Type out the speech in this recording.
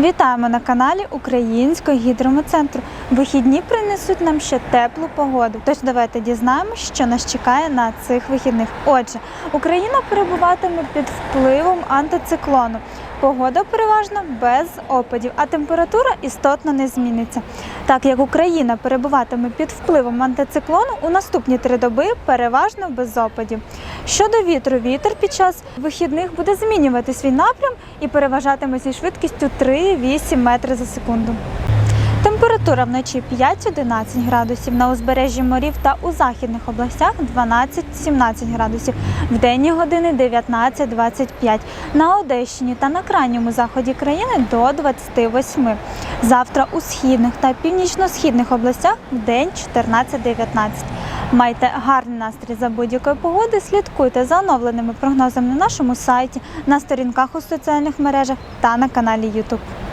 Вітаємо на каналі Українського гідромецентру. Вихідні принесуть нам ще теплу погоду. Тож давайте дізнаємося, що нас чекає на цих вихідних. Отже, Україна перебуватиме під впливом антициклону. Погода переважно без опадів, а температура істотно не зміниться. Так як Україна перебуватиме під впливом антициклону, у наступні три доби переважно без опадів. Щодо вітру, вітер під час вихідних буде змінювати свій напрям і переважатиме зі швидкістю 3-8 метрів за секунду. Температура вночі 5-11 градусів, на узбережжі морів та у західних областях 12-17 градусів, в денні години 19-25, на Одещині та на крайньому заході країни до 28. Завтра у східних та північно-східних областях в день 14-19. Майте гарний настрій за будь-якої погоди, слідкуйте за оновленими прогнозами на нашому сайті, на сторінках у соціальних мережах та на каналі YouTube.